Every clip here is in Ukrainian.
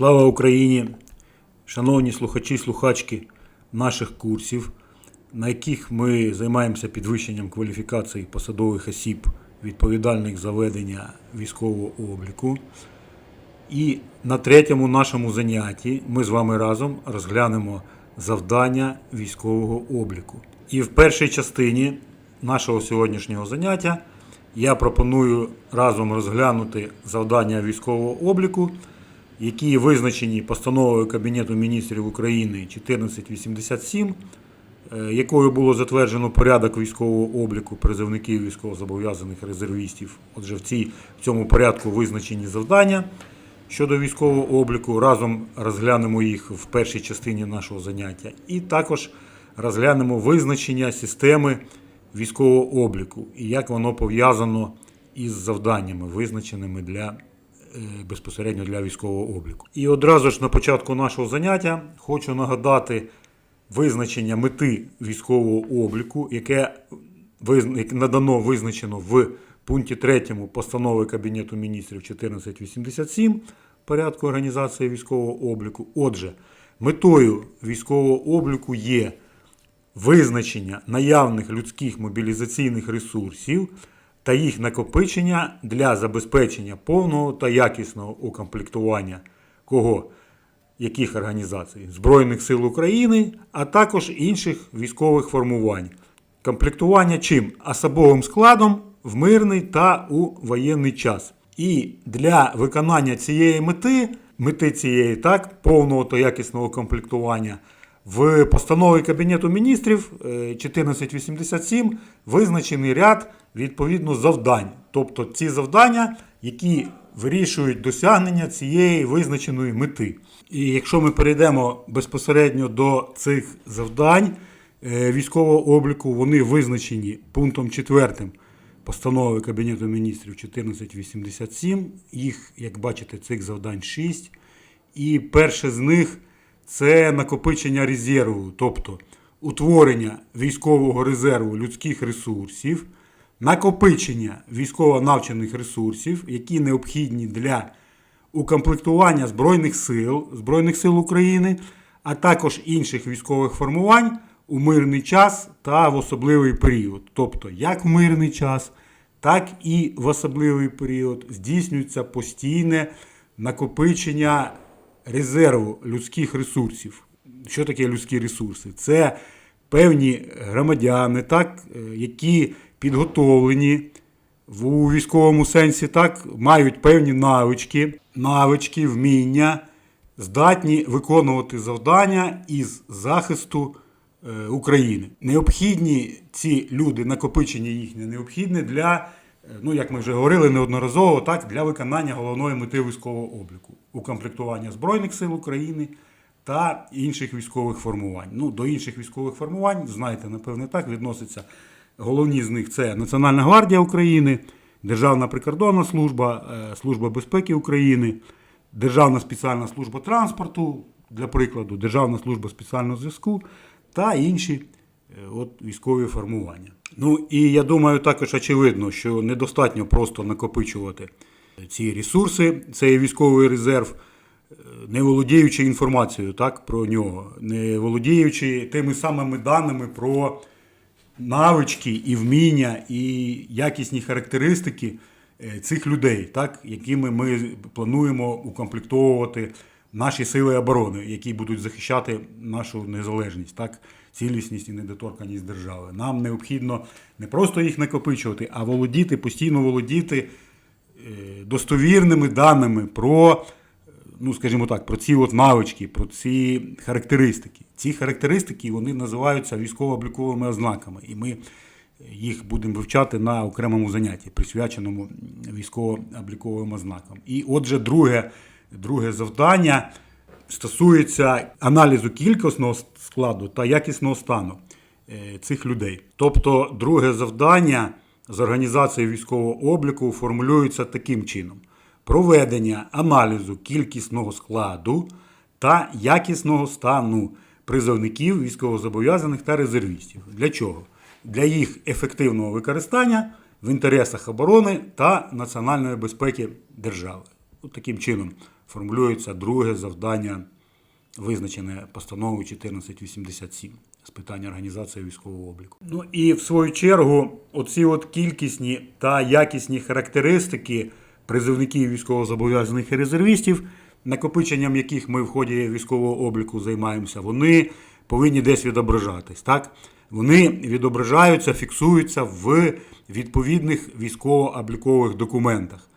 Слава Україні! Шановні слухачі, слухачки наших курсів, на яких ми займаємося підвищенням кваліфікації посадових осіб, відповідальних за ведення військового обліку. І на третьому нашому занятті ми з вами разом розглянемо завдання військового обліку. І в першій частині нашого сьогоднішнього заняття я пропоную разом розглянути завдання військового обліку, які визначені постановою Кабінету міністрів України 1487, е, якою було затверджено порядок військового обліку призовників військовозобов'язаних резервістів. Отже, в, цій, в цьому порядку визначені завдання щодо військового обліку. Разом розглянемо їх в першій частині нашого заняття. І також розглянемо визначення системи військового обліку і як воно пов'язано із завданнями, визначеними для безпосередньо для військового обліку. І одразу ж на початку нашого заняття хочу нагадати визначення мети військового обліку, яке надано визначено в пункті 3 постанови Кабінету міністрів 1487 порядку організації військового обліку. Отже, метою військового обліку є визначення наявних людських мобілізаційних ресурсів та їх накопичення для забезпечення повного та якісного укомплектування кого? Яких організацій? Збройних сил України, а також інших військових формувань. Комплектування чим? Особовим складом в мирний та у воєнний час. І для виконання цієї мети, мети цієї так, повного та якісного комплектування, в постанові Кабінету міністрів е, 1487 визначений ряд відповідно завдань. Тобто ці завдання, які вирішують досягнення цієї визначеної мети. І якщо ми перейдемо безпосередньо до цих завдань е, військового обліку, вони визначені пунктом 4 постанови Кабінету міністрів 1487. Їх, як бачите, цих завдань 6. І перше з них це накопичення резерву, тобто утворення військового резерву людських ресурсів, накопичення військово-навчених ресурсів, які необхідні для укомплектування Збройних сил, Збройних сил України, а також інших військових формувань у мирний час та в особливий період. Тобто, як в мирний час, так і в особливий період здійснюється постійне накопичення резерву людських ресурсів. Що таке людські ресурси? Це певні громадяни, так, е, які підготовлені у військовому сенсі, так, мають певні навички, навички, вміння, здатні виконувати завдання із захисту е, України. Необхідні ці люди, накопичення їхнє необхідне для, е, ну як ми вже говорили неодноразово, так, для виконання головної мети військового обліку, укомплектування Збройних сил України та інших військових формувань. Ну, до інших військових формувань, знаєте, напевне, так відноситься. Головні з них це Національна гвардія України, Державна прикордонна служба, е, Служба безпеки України, Державна спеціальна служба транспорту, для прикладу, Державна служба спеціального зв'язку та інші е, от, військові формування. Ну і я думаю, також очевидно, що недостатньо просто накопичувати ці ресурси, цей військовий резерв, не володіючи інформацією так, про нього, не володіючи тими самими даними про навички і вміння, і якісні характеристики е, цих людей, так, якими ми плануємо укомплектовувати наші сили оборони, які будуть захищати нашу незалежність, так, цілісність і недоторканість держави. Нам необхідно не просто їх накопичувати, а володіти, постійно володіти е, достовірними даними про, ну скажімо так, про ці от навички, про ці характеристики. Ці характеристики вони називаються військово-обліковими ознаками, і ми їх будемо вивчати на окремому занятті, присвяченому військово-обліковим ознакам. І отже, друге, друге завдання стосується аналізу кількісного складу та якісного стану е, цих людей. Тобто, друге завдання з організації військового обліку формулюється таким чином: проведення аналізу кількісного складу та якісного стану призовників, військовозобов'язаних та резервістів. Для чого? Для їх ефективного використання в інтересах оборони та національної безпеки держави. От таким чином формулюється друге завдання, визначене постановою 1487 з питання організації військового обліку. Ну і в свою чергу, оці от кількісні та якісні характеристики призовників військовозобов'язаних і резервістів, накопиченням яких ми в ході військового обліку займаємося, вони повинні десь відображатись. Так? Вони відображаються, фіксуються в відповідних військово-облікових документах.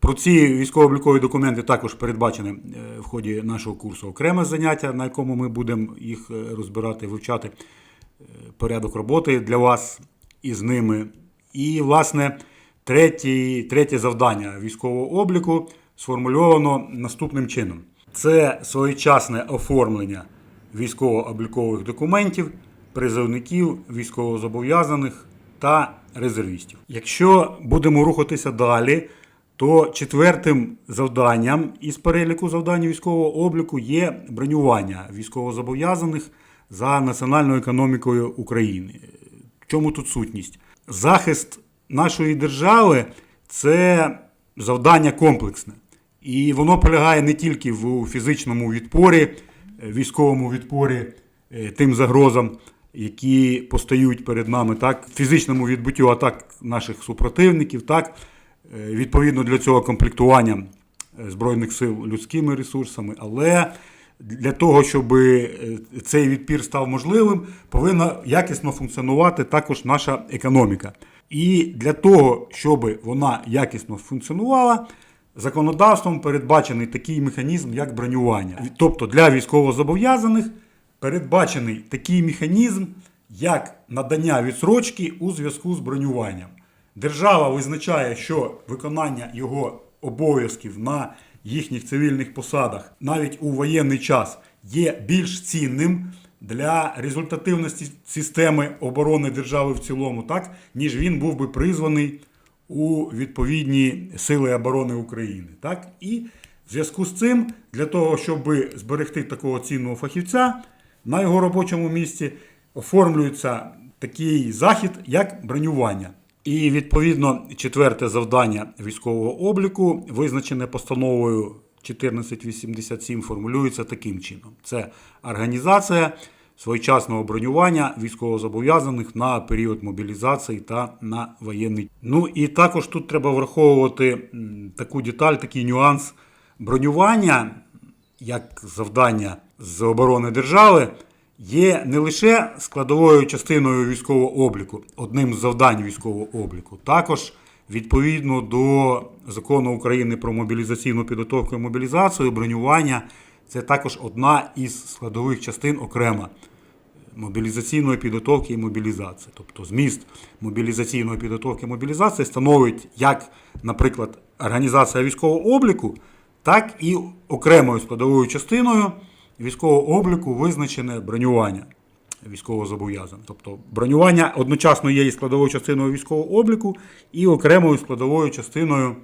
Про ці військово-облікові документи також передбачені е, в ході нашого курсу окреме заняття, на якому ми будемо їх е, розбирати, вивчати е, порядок роботи для вас із ними. І, власне, третє, третє завдання військового обліку сформульовано наступним чином: це своєчасне оформлення військово-облікових документів, призовників, військовозобов'язаних та резервістів. Якщо будемо рухатися далі, то четвертим завданням із переліку завдань військового обліку є бронювання військовозобов'язаних за національною економікою України. В чому тут сутність? Захист нашої держави це завдання комплексне. І воно полягає не тільки в фізичному відпорі, е, військовому відпорі е, тим загрозам, які постають перед нами, так, фізичному відбуттю атак наших супротивників, так, е, відповідно для цього комплектування Збройних сил людськими ресурсами, але для того, щоб цей відпір став можливим, повинна якісно функціонувати також наша економіка. І для того, щоб вона якісно функціонувала, законодавством передбачений такий механізм, як бронювання. Тобто для військовозобов'язаних передбачений такий механізм, як надання відсрочки у зв'язку з бронюванням. Держава визначає, що виконання його обов'язків на їхніх цивільних посадах навіть у воєнний час є більш цінним для результативності системи оборони держави в цілому, так, ніж він був би призваний у відповідні сили оборони України. Так? І в зв'язку з цим, для того, щоб зберегти такого цінного фахівця на його робочому місці, оформлюється такий захід, як бронювання. І відповідно четверте завдання військового обліку, визначене постановою 1487, формулюється таким чином: це організація своєчасного бронювання військовозобов'язаних на період мобілізації та на воєнний. Ну і також тут треба враховувати таку деталь, такий нюанс бронювання як завдання з оборони держави. Є не лише складовою частиною військового обліку, одним з завдань військового обліку, також відповідно до закону України про мобілізаційну підготовку і мобілізацію, бронювання це також одна із складових частин окрема мобілізаційної підготовки і мобілізації. Тобто зміст мобілізаційної підготовки і мобілізації становить як, наприклад, організація військового обліку, так і окремою складовою частиною військового обліку визначене бронювання військовозобов'язаних. Тобто бронювання одночасно є і складовою частиною військового обліку, і окремою складовою частиною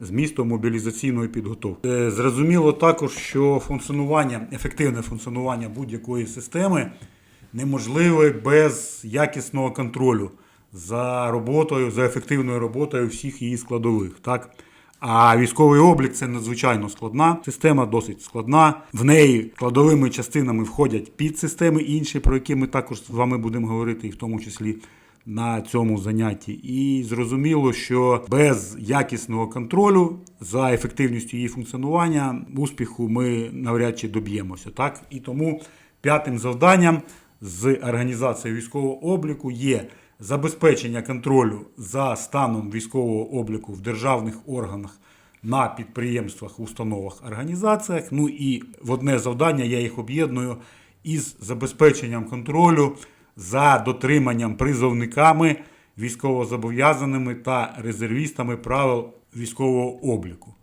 змісту мобілізаційної підготовки. Е, Зрозуміло також, що функціонування, ефективне функціонування будь-якої системи неможливе без якісного контролю за роботою, за ефективною роботою всіх її складових. Так? А військовий облік це надзвичайно складна система, досить складна. В неї складовими частинами входять підсистеми інші, про які ми також з вами будемо говорити, і в тому числі на цьому занятті. І зрозуміло, що без якісного контролю за ефективністю її функціонування успіху ми навряд чи доб'ємося. Так? І тому п'ятим завданням з організації військового обліку є забезпечення контролю за станом військового обліку в державних органах на підприємствах, установах, організаціях. Ну і в одне завдання я їх об'єдную із забезпеченням контролю за дотриманням призовниками, військовозобов'язаними та резервістами правил військового обліку.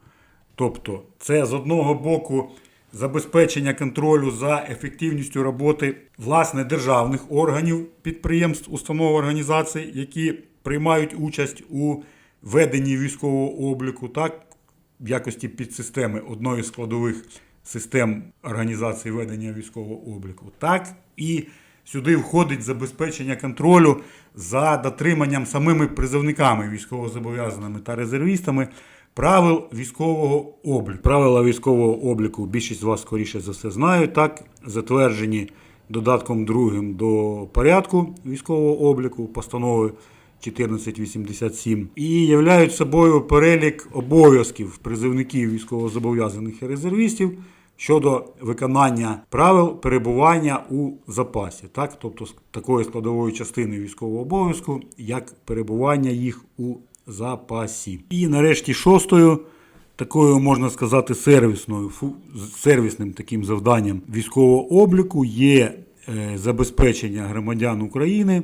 Тобто, це з одного боку забезпечення контролю за ефективністю роботи власне державних органів, підприємств, установ організацій, які приймають участь у веденні військового обліку, так, в якості підсистеми одної з складових систем організації ведення військового обліку, так і сюди входить забезпечення контролю за дотриманням самими призовниками військовозобов'язаними та резервістами правил військового обліку. Правила військового обліку більшість з вас скоріше за все знають, так, затверджені додатком другим до порядку військового обліку постанови 1487 і являють собою перелік обов'язків призовників військовозобов'язаних і резервістів щодо виконання правил перебування у запасі, так? тобто такої складової частини військового обов'язку, як перебування їх у запасі. І нарешті шостою. Такою можна сказати сервісною сервісним таким завданням військового обліку є е, забезпечення громадян України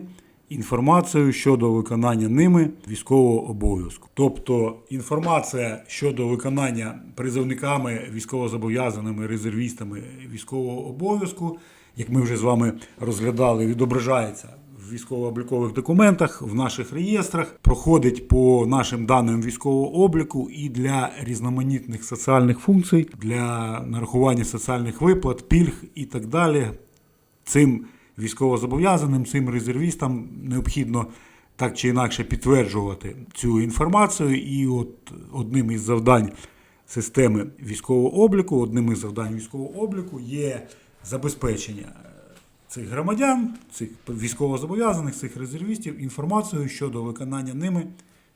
інформацією щодо виконання ними військового обов'язку. Тобто інформація щодо виконання призовниками, військовозобов'язаними резервістами військового обов'язку, як ми вже з вами розглядали, відображається військово-облікових документах, в наших реєстрах, проходить по нашим даним військового обліку і для різноманітних соціальних функцій, для нарахування соціальних виплат, пільг і так далі. Цим військовозобов'язаним, цим резервістам необхідно так чи інакше підтверджувати цю інформацію. І от одним із завдань системи військового обліку, одним із завдань військового обліку є забезпечення цих громадян, цих військовозобов'язаних, цих резервістів інформацією щодо виконання ними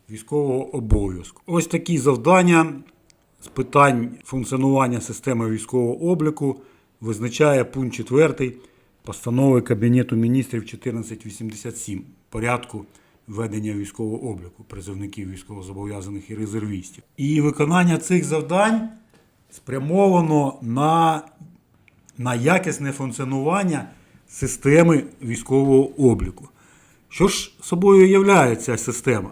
військового обов'язку. Ось такі завдання з питань функціонування системи військового обліку визначає пункт 4 постанови Кабінету міністрів 1487 порядку ведення військового обліку призовників військовозобов'язаних і резервістів. І виконання цих завдань спрямовано на на якісне функціонування системи військового обліку. Що ж собою являє ця система?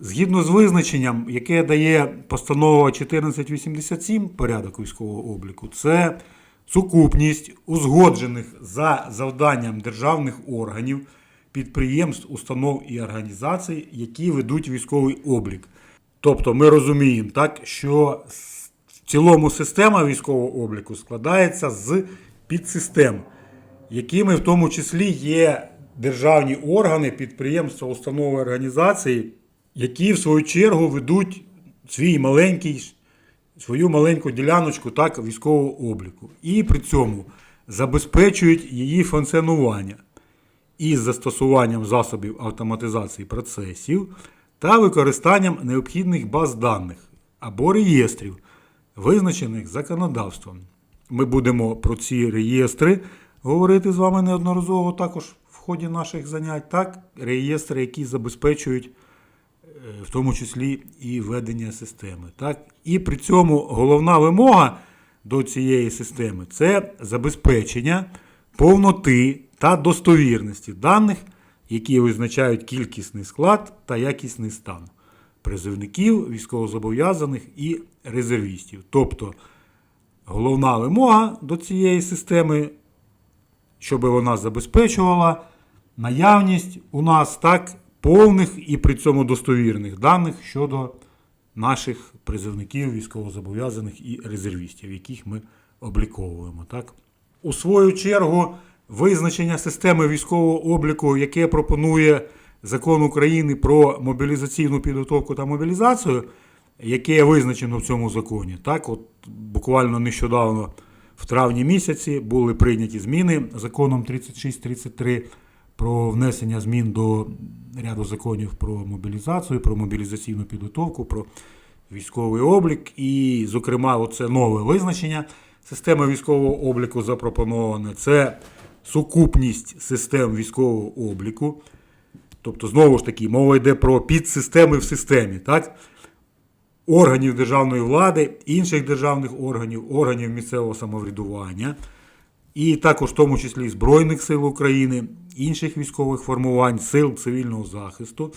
Згідно з визначенням, яке дає постанова 1487 порядок військового обліку, це сукупність узгоджених за завданням державних органів, підприємств, установ і організацій, які ведуть військовий облік. Тобто ми розуміємо, так, що в цілому система військового обліку складається з підсистем, якими в тому числі є державні органи, підприємства, установи організації, які в свою чергу ведуть свій маленький, свою маленьку діляночку так, військового обліку. І при цьому забезпечують її функціонування із застосуванням засобів автоматизації процесів та використанням необхідних баз даних або реєстрів, визначених законодавством. Ми будемо про ці реєстри говорити з вами неодноразово також в ході наших занять, так, реєстри, які забезпечують е, в тому числі і ведення системи. Так? І при цьому головна вимога до цієї системи це забезпечення повноти та достовірності даних, які визначають кількісний склад та якісний стан призовників, військовозобов'язаних і резервістів. Тобто головна вимога до цієї системи, щоб вона забезпечувала наявність у нас так повних і при цьому достовірних даних щодо наших призовників, військовозобов'язаних і резервістів, яких ми обліковуємо. Так? У свою чергу, визначення системи військового обліку, яке пропонує закон України про мобілізаційну підготовку та мобілізацію, яке визначено в цьому законі. Так, от буквально нещодавно, в травні місяці, були прийняті зміни законом 3633 про внесення змін до ряду законів про мобілізацію, про мобілізаційну підготовку, про військовий облік. І, зокрема, оце нове визначення системи військового обліку запропоноване. Це сукупність систем військового обліку. Тобто, знову ж таки, мова йде про підсистеми в системі. так? Органів державної влади, інших державних органів, органів місцевого самоврядування, і також в тому числі Збройних сил України, інших військових формувань, сил цивільного захисту,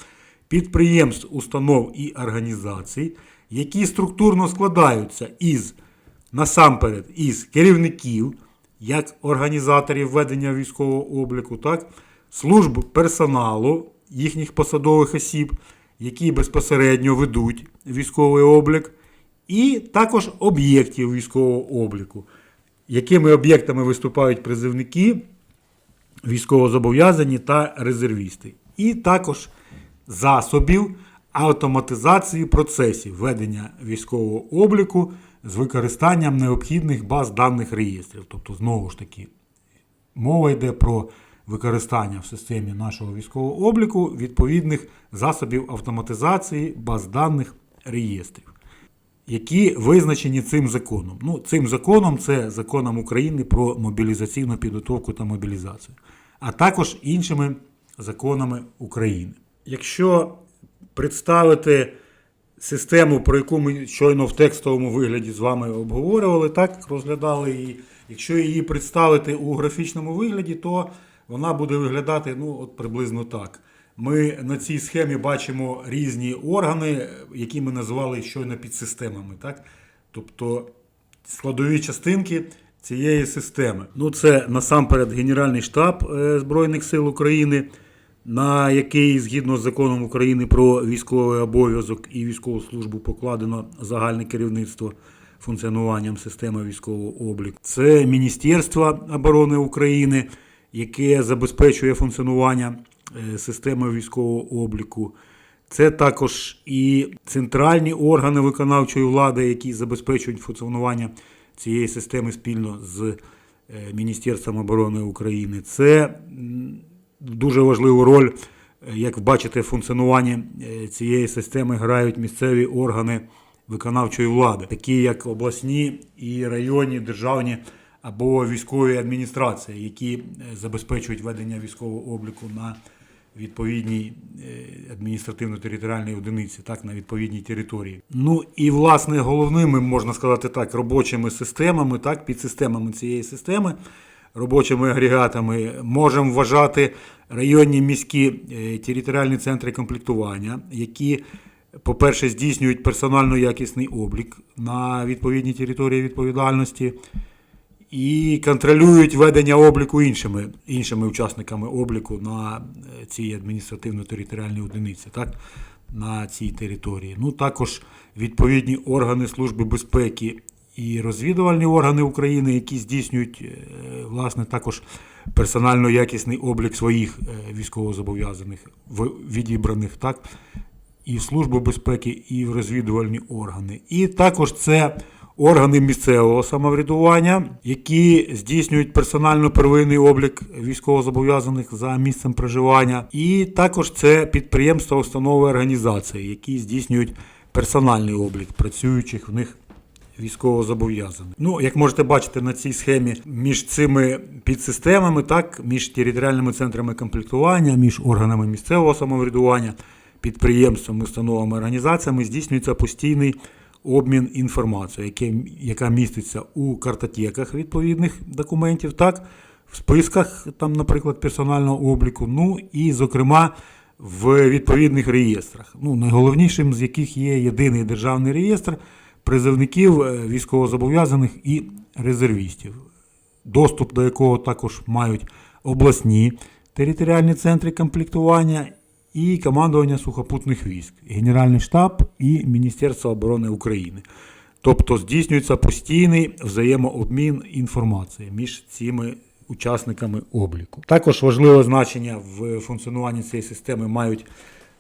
підприємств, установ і організацій, які структурно складаються із насамперед із керівників, як організаторів ведення військового обліку, так, служб персоналу, їхніх посадових осіб, які безпосередньо ведуть військовий облік, і також об'єктів військового обліку, якими об'єктами виступають призивники, військовозобов'язані та резервісти. І також засобів автоматизації процесів ведення військового обліку з використанням необхідних баз даних реєстрів. Тобто, знову ж таки, мова йде про використання в системі нашого військового обліку відповідних засобів автоматизації баз даних реєстрів, які визначені цим законом. Ну, цим законом це законом України про мобілізаційну підготовку та мобілізацію, а також іншими законами України. Якщо представити систему, про яку ми щойно в текстовому вигляді з вами обговорювали, так розглядали її. Якщо її представити у графічному вигляді, то вона буде виглядати ну, от приблизно так. Ми на цій схемі бачимо різні органи, які ми назвали щойно підсистемами. Так? Тобто складові частинки цієї системи. Ну, це насамперед Генеральний штаб е, Збройних сил України, на який згідно з законом України про військовий обов'язок і військову службу покладено загальне керівництво функціонуванням системи військового обліку. Це Міністерство оборони України, яке забезпечує функціонування е, системи військового обліку. Це також і центральні органи виконавчої влади, які забезпечують функціонування цієї системи спільно з е, Міністерством оборони України. Це дуже важливу роль, е, як бачите, е, цієї системи грають місцеві органи виконавчої влади, такі як обласні і районні державні або військові адміністрації, які е, забезпечують ведення військового обліку на відповідній е, адміністративно-територіальній одиниці, так, на відповідній території. Ну і власне головними, можна сказати так, робочими системами, так, підсистемами цієї системи, робочими агрегатами можемо вважати районні міські е, територіальні центри комплектування, які, по-перше, здійснюють персонально якісний облік на відповідній території відповідальності і контролюють ведення обліку іншими, іншими учасниками обліку на е, цій адміністративно-територіальній одиниці, так, на цій території. Ну, також відповідні органи Служби безпеки і розвідувальні органи України, які здійснюють е, власне також персонально якісний облік своїх е, військовозобов'язаних відібраних, так, і в Службу безпеки, і в розвідувальні органи. І також це органи місцевого самоврядування, які здійснюють персонально первинний облік військовозобов'язаних за місцем проживання. І також це підприємства, установи організації, які здійснюють персональний облік працюючих в них військовозобов'язаних. Ну, як можете бачити на цій схемі, між цими підсистемами, так, між територіальними центрами комплектування, між органами місцевого самоврядування, підприємствами, установами, організаціями здійснюється постійний обмін інформацією, яка міститься у картотеках відповідних документів, так, в списках, там, наприклад, персонального обліку, ну і, зокрема, в відповідних реєстрах. Ну, найголовнішим з яких є єдиний державний реєстр призовників е, військовозобов'язаних і резервістів, доступ до якого також мають обласні територіальні центри комплектування і командування сухопутних військ, Генеральний штаб і Міністерство оборони України. Тобто здійснюється постійний взаємообмін інформації між цими учасниками обліку. Також важливе значення в функціонуванні цієї системи мають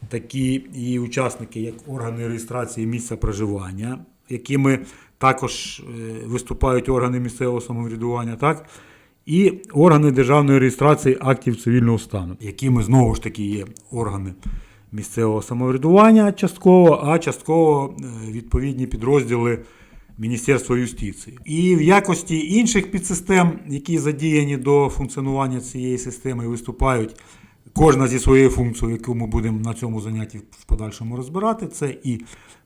такі і учасники, як органи реєстрації місця проживання, якими також е, виступають органи місцевого самоврядування, так? І органи державної реєстрації актів цивільного стану, якими знову ж таки є органи місцевого самоврядування частково, а частково е, відповідні підрозділи Міністерства юстиції. І в якості інших підсистем, які задіяні до функціонування цієї системи, виступають кожна зі своєю функцією, яку ми будемо на цьому занятті в подальшому розбирати, це і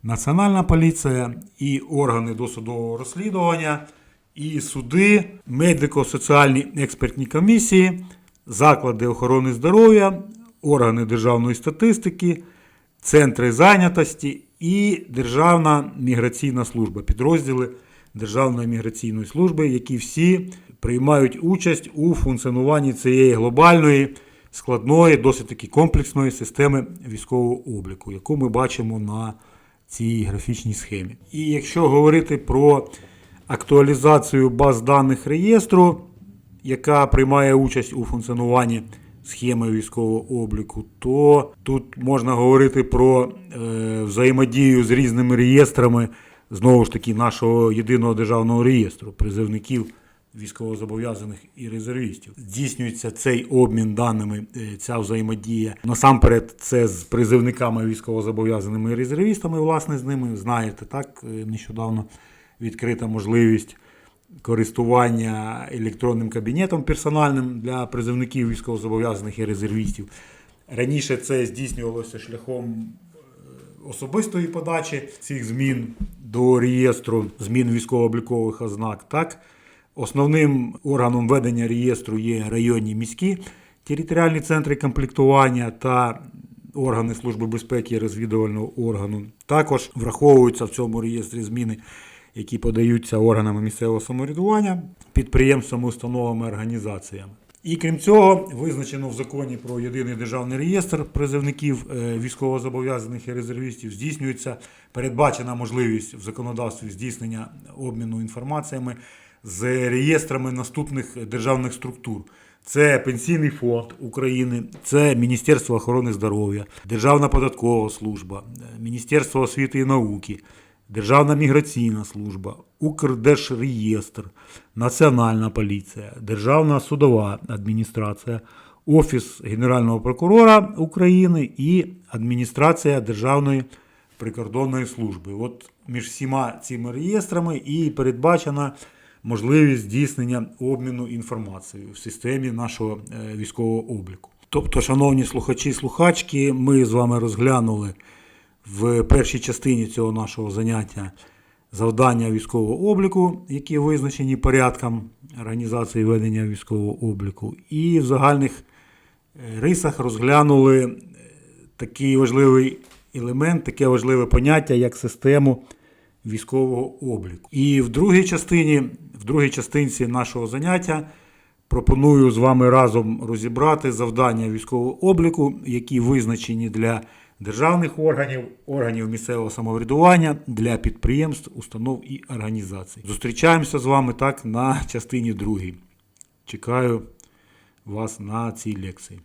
Національна поліція, і органи досудового розслідування, і суди, медико-соціальні експертні комісії, заклади охорони здоров'я, органи державної статистики, центри зайнятості і Державна міграційна служба, підрозділи Державної міграційної служби, які всі приймають участь у функціонуванні цієї глобальної, складної, досить таки комплексної системи військового обліку, яку ми бачимо на цій графічній схемі. І якщо говорити про актуалізацію баз даних реєстру, яка приймає участь у функціонуванні схеми військового обліку, то тут можна говорити про е, взаємодію з різними реєстрами, знову ж таки, нашого єдиного державного реєстру призивників військовозобов'язаних і резервістів. Здійснюється цей обмін даними, е, ця взаємодія. Насамперед, це з призивниками військовозобов'язаними і резервістами, власне, з ними. Знаєте, так, е, нещодавно відкрита можливість користування електронним кабінетом персональним для призивників військовозобов'язаних і резервістів. Раніше це здійснювалося шляхом е, особистої подачі цих змін до реєстру змін військово-облікових ознак. Так, основним органом ведення реєстру є районні міські територіальні центри комплектування та органи Служби безпеки і розвідувального органу. Також враховуються в цьому реєстрі зміни, які подаються органами місцевого самоврядування, підприємствами, установами, організаціями. І крім цього, визначено в законі про єдиний державний реєстр призовників е, військовозобов'язаних і резервістів здійснюється передбачена можливість в законодавстві здійснення обміну інформаціями з реєстрами наступних державних структур. Це Пенсійний фонд України, це Міністерство охорони здоров'я, Державна податкова служба, е, Міністерство освіти і науки, Державна міграційна служба, Укрдержреєстр, Національна поліція, Державна судова адміністрація, Офіс Генерального прокурора України і Адміністрація Державної прикордонної служби. От між всіма цими реєстрами і передбачена можливість здійснення обміну інформацією в системі нашого е, військового обліку. Тобто, шановні слухачі і слухачки, ми з вами розглянули в першій частині цього нашого заняття завдання військового обліку, які визначені порядком організації ведення військового обліку, і в загальних е, рисах розглянули е, такий важливий елемент, таке важливе поняття, як систему військового обліку. І в другій частині, в другій частинці нашого заняття пропоную з вами разом розібрати завдання військового обліку, які визначені для державних органів, органів місцевого самоврядування, для підприємств, установ і організацій. Зустрічаємося з вами так на частині другій. Чекаю вас на цій лекції.